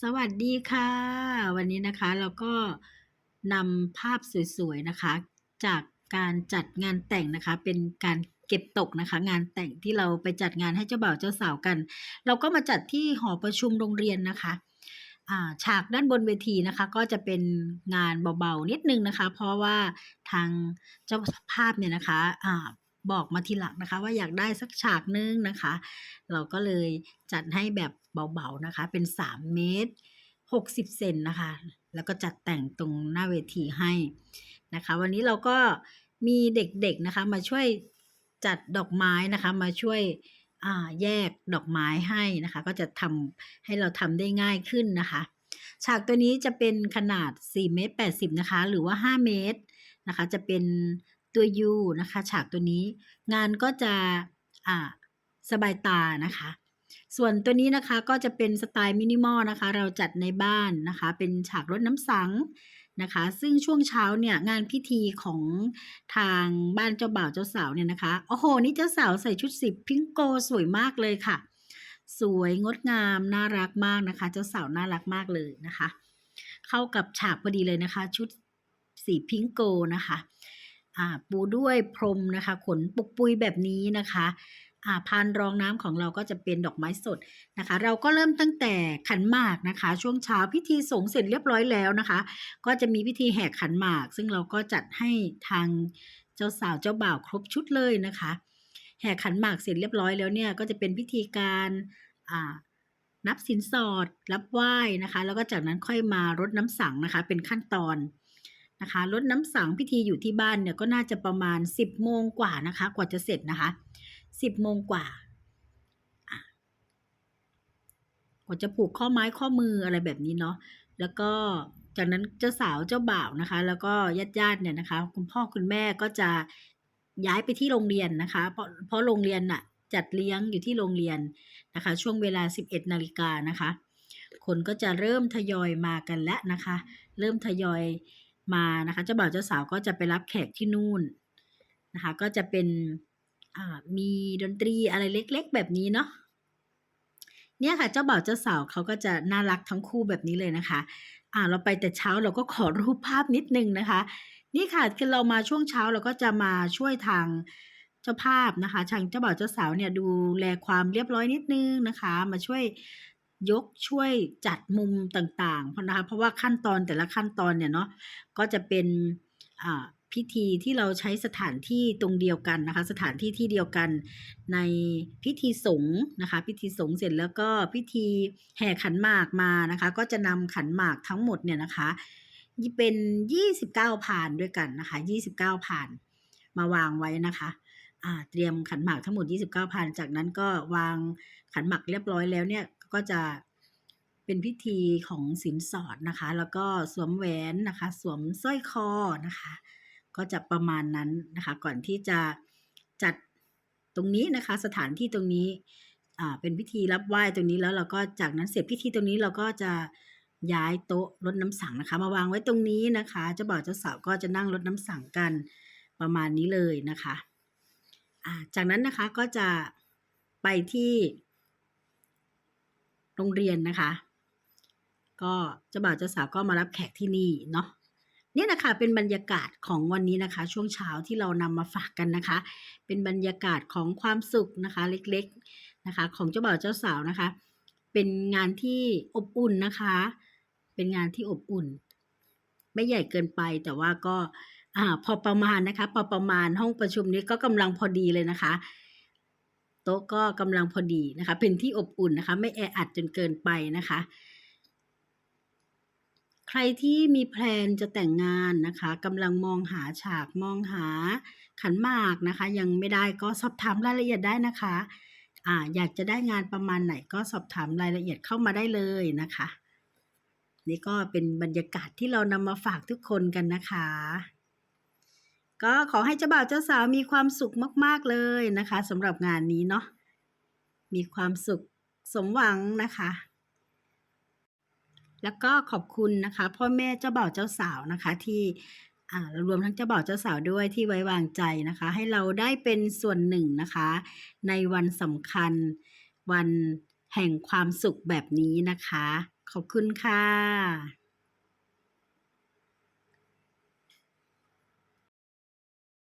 สวัสดีค่ะ วันนี้นะคะเราก็นำภาพสวยๆนะคะ จากการจัดงานแต่งนะคะ เป็นการเก็บตกนะคะ งานแต่งที่เราไปจัดงานให้เจ้าบ่าวเจ้าสาวกัน เราก็มาจัดที่หอประชุมโรงเรียนนะคะาฉากด้านบนเวทีนะคะ ก็จะเป็นงานเบาๆนิดนึงนะคะ เพราะว่าทางเจ้าภาพเนี่ยนะคะอ่า บอกมาทีหลังนะคะ ว่าอยากได้สักฉากนึงนะคะ เราก็เลยจัดให้แบบเบาๆนะคะ เป็น 3 เมตร 60 เซนนะคะ แล้วก็จัดแต่งตรงหน้าเวทีให้นะคะ วันนี้เราก็มีเด็กๆนะคะ มาช่วยจัดดอกไม้นะคะ มาช่วยแยกดอกไม้ให้นะคะ ก็จะทำให้เราทำได้ง่ายขึ้นนะคะ ฉากตัวนี้จะเป็นขนาด4เมตร80นะคะ หรือว่า 5 เมตรนะคะ จะเป็น ตัว U นะคะ ฉากตัวนี้ งานก็จะสบายตานะคะ ส่วนตัวนี้นะคะก็จะเป็นสไตล์มินิมอลนะคะ เราจัดในบ้านนะคะ เป็นฉากรดน้ำสังนะคะ ซึ่งช่วงเช้าเนี่ยงานพิธีของทางบ้านเจ้าบ่าวเจ้าสาวเนี่ยนะคะโอ้โห นี่เจ้าสาวใส่ชุดสีพิงโกสวยมากเลยค่ะ สวยงดงามน่ารักมากนะคะ เจ้าสาวน่ารักมากเลยนะคะ เข้ากับฉากพอดีเลยนะคะ ชุดสีพิงโกนะคะ อ่าปูด้วยพรมนะคะ ขนปุกปุยแบบนี้นะคะอ่าพานรองน้ำของเราก็จะเป็นดอกไม้สดนะคะ เราก็เริ่มตั้งแต่ขันหมากนะคะ ช่วงเช้าพิธีสงเสร็จเรียบร้อยแล้วนะคะ ก็จะมีพิธีแห่ขันหมาก ซึ่งเราก็จัดให้ทางเจ้าสาวเจ้าบ่าวครบชุดเลยนะคะ แห่ขันหมากเสร็จเรียบร้อยแล้วเนี่ยก็จะเป็นพิธีการอ่านับสินสอดรับไหว้นะคะ แล้วก็จากนั้นค่อยมารดน้ำสังนะคะ เป็นขั้นตอน นะคะรดน้ำสังพิธีอยู่ที่บ้านเนี่ยก็น่าจะประมาณ 10โมงกว่านะคะ กว่าจะเสร็จนะคะ 10โมงกว่ากว่าจะผูกข้อไม้ข้อมืออะไรแบบนี้เนาะแล้วก็จากนั้นเจ้าสาวเจ้าบ่าวนะคะ แล้วก็ญาติญาติเนี่ยนะคะ คุณพ่อคุณแม่ก็จะย้ายไปที่โรงเรียนนะคะ เพราะเพราะโรงเรียนน่ะจัดเลี้ยงอยู่ที่โรงเรียนนะคะ ช่วงเวลา 11นาฬิกานะคะ คนก็จะเริ่มทยอยมากันแล้วนะคะ เริ่มทยอย มานะคะเจ้าบ่าวเจ้าสาวก็จะไปรับแขกที่นู่นนะคะ ก็จะเป็นมีดนตรีอะไรเล็ก ๆ แบบนี้เนาะเนี่ยค่ะเจ้าบ่าวเจ้าสาวเขาก็จะน่ารักทั้งคู่แบบนี้เลยนะคะ อ่าเราไปแต่เช้าเราก็ขอรูปภาพนิดนึงนะคะ นี่ค่ะคือเรามาช่วงเช้าเราก็จะมาช่วยทางเจ้าภาพนะคะทางเจ้าบ่าวเจ้าสาวเนี่ยดูแลความเรียบร้อยนิดนึงนะคะ มาช่วย ยกช่วยจัดมุมต่างๆเพราะนะคะเพราะว่าขั้นตอนแต่ละขั้นตอนเนี่ยเนาะก็จะเป็นพิธีที่เราใช้สถานที่ตรงเดียวกันนะคะ สถานที่ที่เดียวกันในพิธีสงฆ์นะคะ พิธีสงฆ์เสร็จแล้วก็พิธีแห่ขันหมากมานะคะ ก็จะนำขันหมากทั้งหมดเนี่ยนะคะเป็น 29พานด้วยกันนะคะ29พานมาวางไว้นะคะเตรียมขันหมากทั้งหมด 29พานจากนั้นก็วางขันหมากเรียบร้อยแล้วเนี่ย ก็จะเป็นพิธีของสินสอดนะคะ แล้วก็สวมแหวนนะคะ สวมสร้อยคอนะคะ ก็จะประมาณนั้นนะคะ ก่อนที่จะจัดตรงนี้นะคะ สถานที่ตรงนี้เป็นพิธีรับไหว้ตรงนี้แล้วเราก็จากนั้นเสร็จพิธีตรงนี้เราก็จะย้ายโต๊ะรดน้ำสังนะคะ มาวางไว้ตรงนี้นะคะเจ้าบ่าวเจ้าสาวก็จะนั่งรดน้ำสังกันประมาณนี้เลยนะคะจากนั้นนะคะก็จะไปที่ โรงเรียนนะคะ ก็เจ้าบ่าวเจ้าสาวก็มารับแขกที่นี่เนาะเนี่ยนะคะเป็นบรรยากาศของวันนี้นะคะ ช่วงเช้าที่เรานำมาฝากกันนะคะ เป็นบรรยากาศของความสุขนะคะ เล็กๆนะคะ ของเจ้าบ่าวเจ้าสาวนะคะ เป็นงานที่อบอุ่นนะคะ เป็นงานที่อบอุ่น ไม่ใหญ่เกินไปแต่ว่าก็อ่าพอประมาณนะคะพอประมาณห้องประชุมนี้ก็กำลังพอดีเลยนะคะ โต๊ะก็กำลังพอดีนะคะ เป็นที่อบอุ่นนะคะ ไม่แออัดจนเกินไปนะคะ ใครที่มีแพลนจะแต่งงานนะคะกำลังมองหาฉากมองหาขันหมากนะคะ ยังไม่ได้ก็สอบถามรายละเอียดได้นะคะอ่าอยากจะได้งานประมาณไหนก็สอบถามรายละเอียดเข้ามาได้เลยนะคะ นี่ก็เป็นบรรยากาศที่เรานำมาฝากทุกคนกันนะคะ ก็ขอให้เจ้าบ่าวเจ้าสาวมีความสุขมาก ๆเลยนะคะสำหรับงานนี้เนาะมีความสุขสมหวังนะคะ แล้วก็ขอบคุณนะคะ พ่อแม่เจ้าบ่าวเจ้าสาวนะคะที่อ่ารวมทั้งเจ้าบ่าวเจ้าสาวด้วยที่ไว้วางใจนะคะ ให้เราได้เป็นส่วนหนึ่งนะคะ ในวันสำคัญวันแห่งความสุขแบบนี้นะคะ ขอบคุณค่ะ